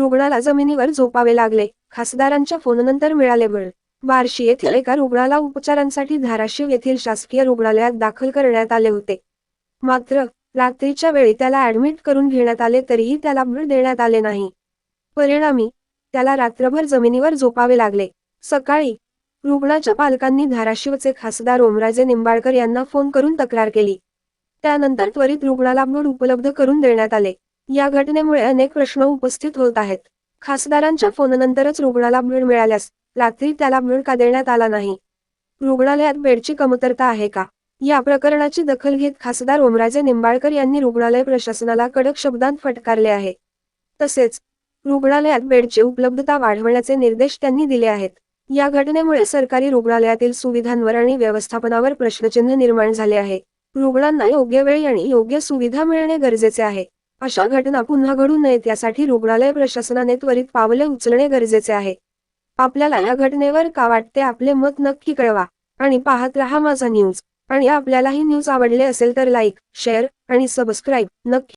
रुग्णाला जमिनीवर झोपावे लागले. खासदारांच्या फोननंतर मिळाले बळ बार्शी येथील एका रुग्णाला उपचारांसाठी धाराशिव येथील शासकीय रुग्णालयात दाखल करण्यात आले होते. मात्र रात्रीच्या वेळी त्याला ऍडमिट करून घेण्यात आले तरीही त्याला बळ देण्यात आले नाही. परिणामी त्याला रात्रभर जमिनीवर झोपावे लागले. सकाळी रुग्णाच्या पालकांनी धाराशिवचे खासदार ओमराजे निंबाळकर यांना फोन करून तक्रार केली. त्यानंतर त्वरित रुग्णाला मूळ उपलब्ध करून देण्यात आले. या घटनेमुळे अनेक प्रश्न उपस्थित होत आहेत. खासदारांच्या फोननंतरच रुग्णाला वेळ मिळाल्यास रात्री त्याला वेळ का देण्यात आला नाही? रुग्णालयात बेडची कमतरता आहे का? या प्रकरणाची दखल घेत खासदार ओमराजे निंबाळकर यांनी रुग्णालय प्रशासनाला कडक शब्दांत फटकारले आहे. तसेच रुग्णालयात बेडची उपलब्धता वाढवण्याचे निर्देश त्यांनी दिले आहेत. या घटनेमुळे सरकारी रुग्णालयातील सुविधांवर आणि व्यवस्थापनावर प्रश्नचिन्ह निर्माण झाले आहे. रुग्णांना योग्य वेळी आणि योग्य सुविधा मिळणे गरजेचे आहे. अशा घटना पुन्हा घडू नयेत यासाठी रुग्णालय प्रशासनाने त्वरित पावले उचलणे गरजेचे आहे. आपल्याला या घटनेवर का वाटते आपले मत नक्की कळवा आणि पाहत रहा माझा न्यूज. आणि आपल्याला ही न्यूज आवडले असेल तर लाईक शेअर आणि सबस्क्राईब नक्की